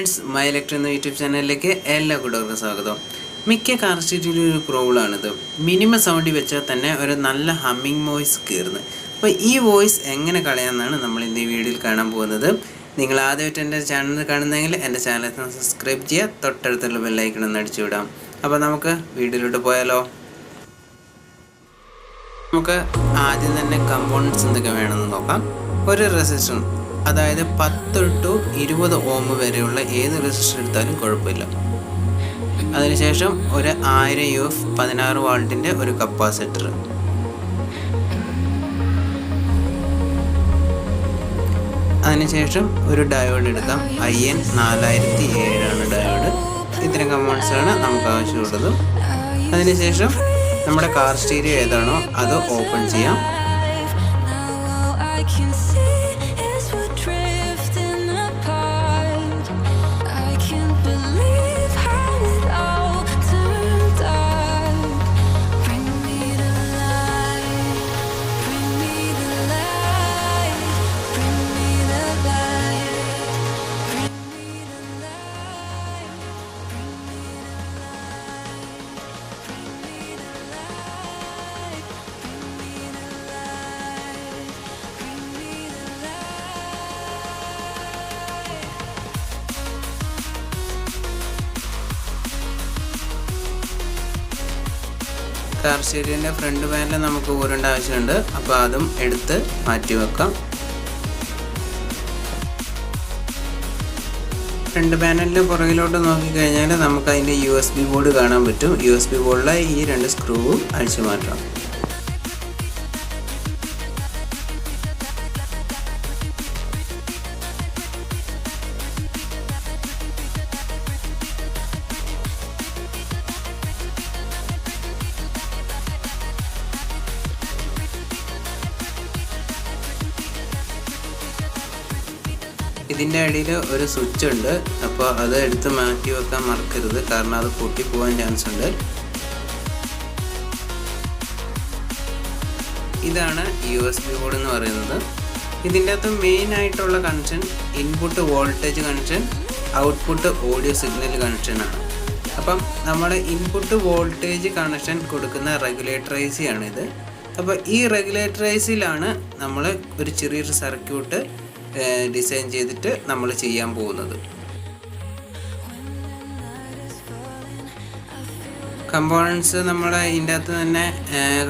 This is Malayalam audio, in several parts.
ഫ്രണ്ട്സ് മൈ ഇലക്ട്രി എന്ന യൂട്യൂബ് ചാനലിലേക്ക് എല്ലാ കൂട്ടർക്കും സ്വാഗതം. മിക്ക കാർ സ്റ്റീറ്റിലും ഒരു പ്രോബ്ലമാണിത് മിനിമം സൗണ്ടിൽ വെച്ചാൽ തന്നെ ഒരു നല്ല ഹമ്മിങ് വോയിസ് കയറുന്നത് അപ്പോൾ ഈ വോയിസ് എങ്ങനെ കളയാമെന്നാണ് നമ്മൾ ഇന്ന് ഈ വീഡിയോയിൽ കാണാൻ പോകുന്നത്. നിങ്ങൾ ആദ്യമായിട്ട് എന്റെ ചാനൽ കാണുന്നെങ്കിൽ എന്റെ ചാനൽ സബ്സ്ക്രൈബ് ചെയ്യുക തൊട്ടടുത്തുള്ള ബെല്ലൈക്കൺ ഒന്ന് അടിച്ചു വിടാം. അപ്പോൾ നമുക്ക് വീഡിയോയിലോട്ട് പോയാലോ? നമുക്ക് ആദ്യം തന്നെ കമ്പോണൻസ് എന്തൊക്കെ വേണമെന്ന് നോക്കാം. ഒരു റെസിസ്റ്റർ അതായത് പത്ത് ടു ഇരുപത് ഓം വരെയുള്ള ഏത് റെസിസ്റ്റർ എടുത്താലും കുഴപ്പമില്ല. അതിനുശേഷം ഒരു ആയിരം യു എഫ് പതിനാറ് വാൾട്ടിന്റെ ഒരു കപ്പാസിറ്റർ. അതിനുശേഷം ഒരു ഡയോഡ് എടുക്കാം. ഐ എൻ നാലായിരത്തി ഏഴാണ് ഡയോഡ്. ഇത്തരം കമ്പോൺസാണ് നമുക്ക് ആവശ്യമുള്ളത്. അതിനുശേഷം നമ്മുടെ കാർ സ്റ്റീരിയോ ഏതാണോ അത് ഓപ്പൺ ചെയ്യാം. കാർ സ്റ്റീരിയോന്റെ ഫ്രണ്ട് പാനൽ നമുക്ക് ഊരേണ്ട ആവശ്യമുണ്ട്. അപ്പോൾ അതും എടുത്ത് മാറ്റി വെക്കാം. ഫ്രണ്ട് പാനലിന്റെ പുറകിലോട്ട് നോക്കിക്കഴിഞ്ഞാൽ നമുക്ക് അതിന്റെ യു എസ് ബി ബോർഡ് കാണാൻ പറ്റും. യു എസ് ബി ബോർഡിലെ ഈ രണ്ട് സ്ക്രൂവും അഴിച്ചു മാറ്റാം. ഇതിന്റെ അടിയിൽ ഒരു സ്വിച്ച് ഉണ്ട്. അപ്പോൾ അത് എടുത്ത് മാറ്റി വെക്കാൻ മറക്കരുത്. കാരണം അത് പൊട്ടിപ്പോകാൻ ചാൻസ് ഉണ്ട്. ഇതാണ് യു എസ് ബി ബോർഡ് എന്ന് പറയുന്നത്. ഇതിന്റെ അകത്ത് മെയിൻ ആയിട്ടുള്ള connection input voltage connection output audio signal കണക്ഷനാണ് അപ്പം നമ്മൾ ഇൻപുട്ട് വോൾട്ടേജ് കണക്ഷൻ കൊടുക്കുന്ന റെഗുലേറ്റർ ആണ് ഇത്. അപ്പോൾ ഈ റെഗുലേറ്റർ നമ്മൾ ഒരു ചെറിയൊരു സർക്യൂട്ട് ഡിസൈൻ ചെയ്തിട്ട് നമ്മൾ ചെയ്യാൻ പോകുന്നത്. കമ്പോണൻസ് നമ്മൾ ഇതിന്റെ അകത്ത് തന്നെ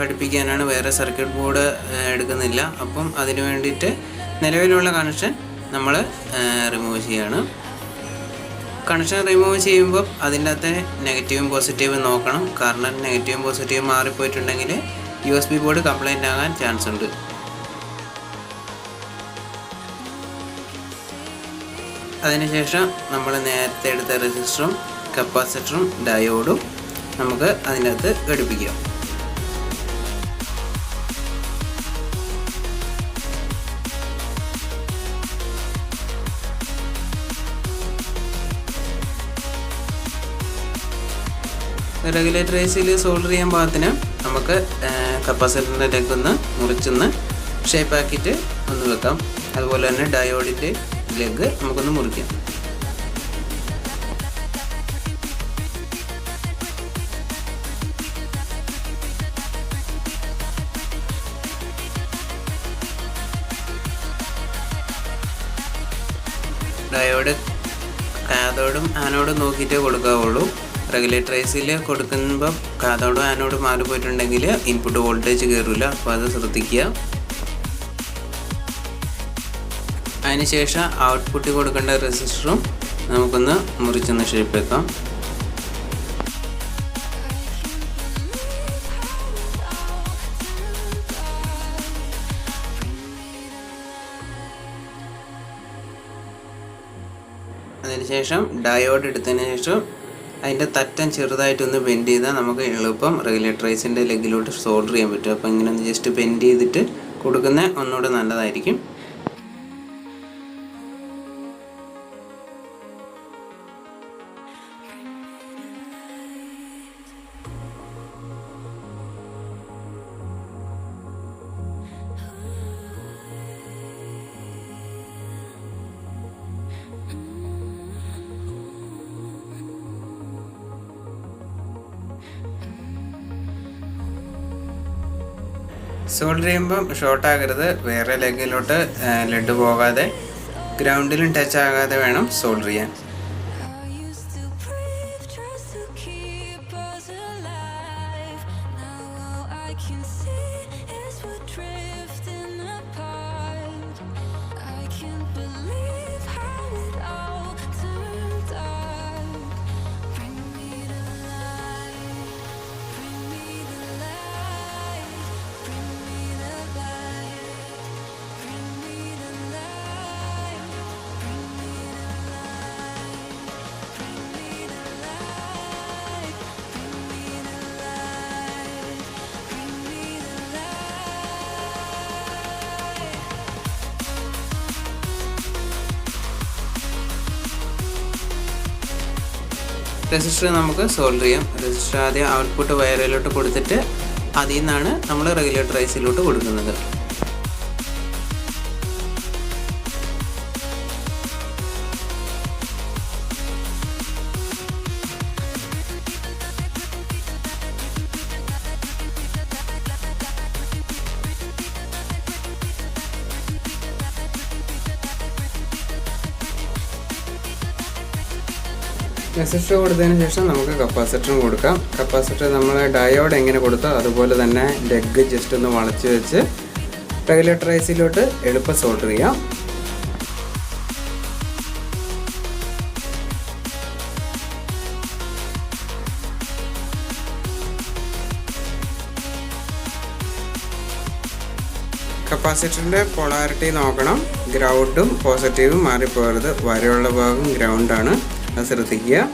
ഘടിപ്പിക്കാനാണ് വേറെ സർക്യൂട്ട് ബോർഡ് എടുക്കുന്നില്ല. അപ്പം അതിന് വേണ്ടിയിട്ട് നിലവിലുള്ള കണക്ഷൻ നമ്മൾ റിമൂവ് ചെയ്യാണ്. കണക്ഷൻ റിമൂവ് ചെയ്യുമ്പോൾ അതിന്റെ അകത്തെ നെഗറ്റീവും പോസിറ്റീവും നോക്കണം. കാരണം നെഗറ്റീവും പോസിറ്റീവും മാറിപ്പോയിട്ടുണ്ടെങ്കിൽ U S B board complaint ആകാൻ ചാൻസ് ഉണ്ട്. അതിനുശേഷം നമ്മൾ നേരത്തെ എടുത്ത റെസിസ്റ്ററും കപ്പാസിറ്ററും ഡയോഡും നമുക്ക് അതിനകത്ത് ഘടിപ്പിക്കാം. റെഗുലേറ്റർ ഏസിയിൽ സോൾഡർ ചെയ്യാൻ പാകത്തിന് നമുക്ക് കപ്പാസിറ്ററിന്റെ ലെഗ് ഒന്ന് മുറിച്ചൊന്ന് ഷേപ്പ് ആക്കിയിട്ട് ഒന്ന് വെക്കാം. അതുപോലെ തന്നെ ഡയോഡിന്റെ ലെഗ് നമുക്കൊന്ന് മുറിക്കാം. ഡയോഡ് കാതോടും ആനോടും നോക്കിയിട്ടേ കൊടുക്കാവുള്ളൂ. റെഗുലേറ്റർ ഐസിൽ കൊടുക്കുമ്പോൾ കാതോടും ആനോടും മാറിപ്പോയിട്ടുണ്ടെങ്കിൽ ഇൻപുട്ട് വോൾട്ടേജ് കയറില്ല അപ്പോൾ അത് ശ്രദ്ധിക്കുക. അതിനുശേഷം ഔട്ട്പുട്ട് കൊടുക്കേണ്ട റെസിസ്റ്ററും നമുക്കൊന്ന് മുറിച്ചൊന്ന് ഷേപ്പ് വെക്കാം അതിനുശേഷം ഡയോഡ് എടുത്തതിന് ശേഷം അതിന്റെ തറ്റം ചെറുതായിട്ടൊന്ന് ബെൻഡ് ചെയ്താൽ നമുക്ക് എളുപ്പം റെഗുലേറ്ററൈസിന്റെ ലെഗിലോട്ട് സോൾഡർ ചെയ്യാൻ പറ്റും. അപ്പോൾ ഇങ്ങനെ ഒന്ന് ജസ്റ്റ് ബെൻഡ് ചെയ്തിട്ട് കൊടുക്കുന്ന ഒന്നുകൂടെ നല്ലതായിരിക്കും. സോൾഡർ ചെയ്യുമ്പം ഷോർട്ടാകരുത് വേറെ ലെഗിലോട്ട് ലെഡ് പോകാതെ ഗ്രൗണ്ടിലും ടച്ച് ആകാതെ വേണം സോൾഡർ ചെയ്യാൻ. I used രജിസ്റ്റർ നമുക്ക് സോൾവ് ചെയ്യാം. റെസിസ്റ്റർ ആദ്യം ഔട്ട്പുട്ട് വയറിലോട്ട് കൊടുത്തിട്ട് അതിൽ നിന്നാണ് നമ്മൾ റെഗുലേറ്റർ ഐസിലോട്ട് കൊടുക്കുന്നത്. റെസിസ്റ്റർ കൊടുത്തതിന് ശേഷം നമുക്ക് കപ്പാസിറ്ററും കൊടുക്കാം. കപ്പാസിറ്റർ നമ്മൾ ഡയോഡ് എങ്ങനെ കൊടുത്തോ അതുപോലെ തന്നെ ലെഗ് ജസ്റ്റ് ഒന്ന് വളച്ച് വെച്ച് റെഗുലേറ്ററൈസിലോട്ട് എളുപ്പം സോൾഡർ ചെയ്യാം. കപ്പാസിറ്ററിന്റെ പൊളാരിറ്റി നോക്കണം. ഗ്രൗണ്ടും പോസിറ്റീവും മാറിപ്പോകരുത്. വരെയുള്ള ഭാഗം ഗ്രൗണ്ടാണ്. hacer de guía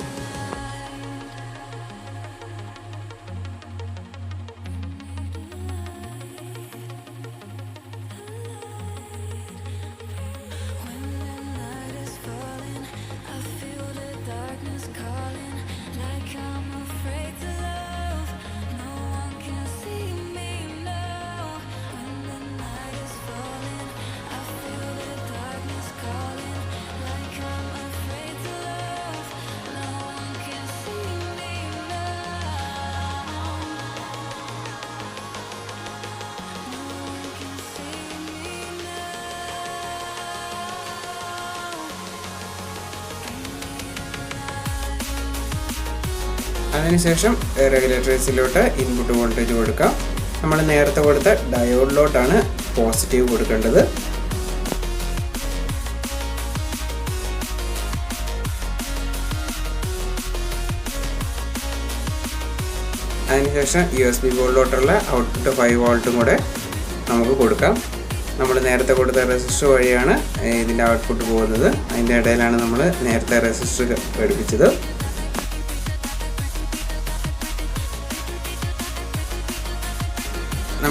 അതിനുശേഷം റെഗുലേറ്റേഴ്സിലോട്ട് ഇൻപുട്ട് വോൾട്ടേജ് കൊടുക്കാം. നമ്മൾ നേരത്തെ കൊടുത്ത ഡയോഡിലോട്ടാണ് പോസിറ്റീവ് കൊടുക്കേണ്ടത്. അതിനുശേഷം യു എസ് ബി ബോർഡിലോട്ടുള്ള ഔട്ട്പുട്ട് ഫൈവ് വോൾട്ടും കൂടെ നമുക്ക് കൊടുക്കാം. നമ്മൾ നേരത്തെ കൊടുത്ത റെസിസ്റ്റർ വഴിയാണ് ഇതിന്റെ ഔട്ട്പുട്ട് പോകുന്നത്. അതിന്റെ ഇടയിലാണ് നമ്മൾ നേരത്തെ റെസിസ്റ്റർ ഘടിപ്പിച്ചത്.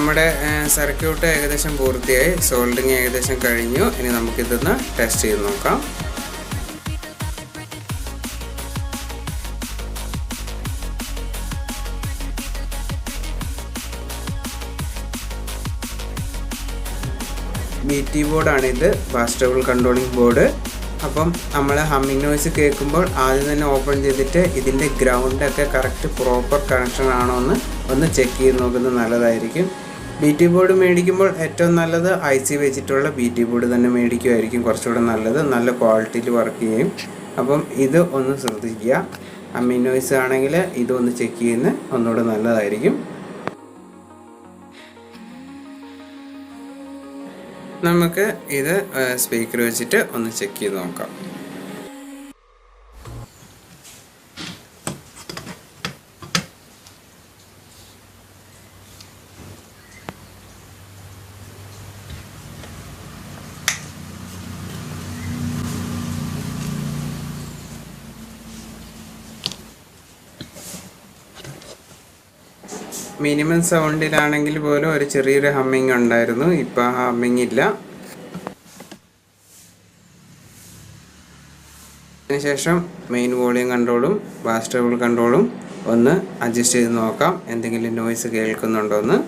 നമ്മുടെ സർക്യൂട്ട് ഏകദേശം പൂർത്തിയായി. സോൾഡിങ് ഏകദേശം കഴിഞ്ഞു. ഇനി നമുക്കിതൊന്ന് ടെസ്റ്റ് ചെയ്ത് നോക്കാം. ബി ടി ഇത്. ബാസ്റ്റബിൾ കൺട്രോളിംഗ് ബോർഡ് അപ്പം നമ്മൾ ഹമ്മിങ് നോയ്സ് കേൾക്കുമ്പോൾ ആദ്യം തന്നെ ഓപ്പൺ ചെയ്തിട്ട് ഇതിന്റെ ഗ്രൗണ്ടൊക്കെ കറക്റ്റ് പ്രോപ്പർ കണക്ഷൻ ആണോ എന്ന് ഒന്ന് ചെക്ക് ചെയ്ത് നോക്കുന്നത് നല്ലതായിരിക്കും. ബി ടി ബോർഡ് മേടിക്കുമ്പോൾ ഏറ്റവും നല്ലത് ഐ സി വെച്ചിട്ടുള്ള ബി ടി ബോർഡ് തന്നെ മേടിക്കുമായിരിക്കും കുറച്ചുകൂടെ നല്ലത് നല്ല ക്വാളിറ്റിയിൽ വർക്ക് ചെയ്യും. അപ്പം ഇത് ഒന്ന് ശ്രദ്ധിക്കുക. ഹമ്മിങ് നോയ്സ് ആണെങ്കിൽ ഇതൊന്ന് ചെക്ക് ചെയ്യുന്നത് ഒന്നുകൂടെ നല്ലതായിരിക്കും. നമുക്ക് ഇത് സ്പീക്കർ വെച്ചിട്ട് ഒന്ന് ചെക്ക് ചെയ്ത് നോക്കാം. മിനിമം സൗണ്ടിലാണെങ്കിൽ പോലും ഒരു ചെറിയൊരു ഹമ്മിങ് ഉണ്ടായിരുന്നു. ഇപ്പം ആ ഹമ്മിങ് ഇല്ല. അതിനുശേഷം മെയിൻ വോളിയം കൺട്രോളും ബാസ്റ്റബിൾ കൺട്രോളും ഒന്ന് അഡ്ജസ്റ്റ് ചെയ്ത് നോക്കാം. എന്തെങ്കിലും നോയ്സ് കേൾക്കുന്നുണ്ടോ എന്ന്.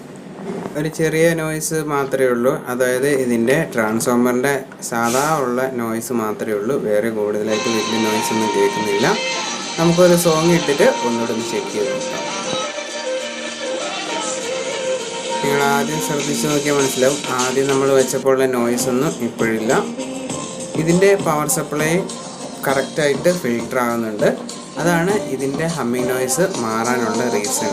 ഒരു ചെറിയ നോയ്സ് മാത്രമേ ഉള്ളൂ. അതായത് ഇതിന്റെ ട്രാൻസ്ഫോമറിന്റെ സാധാ ഉള്ള നോയ്സ് മാത്രമേ ഉള്ളൂ. വേറെ കൂടുതലായിട്ട് വലിയ നോയ്സ് ഒന്നും കേൾക്കുന്നില്ല. നമുക്കൊരു സോങ് ഇട്ടിട്ട് ഒന്നുകൂടെ ഒന്ന് ചെക്ക് ചെയ്ത് നോക്കാം. നിങ്ങൾ ആദ്യം ശ്രദ്ധിച്ച് നോക്കിയാൽ മനസ്സിലാവും. ആദ്യം നമ്മൾ വെച്ചപ്പോഴുള്ള നോയ്സ് ഒന്നും ഇപ്പോഴില്ല. ഇതിന്റെ പവർ സപ്ലൈ കറക്റ്റായിട്ട് ഫിൽട്ടർ ആകുന്നുണ്ട് അതാണ് ഇതിന്റെ ഹമ്മിങ് നോയ്സ് മാറാനുള്ള റീസൺ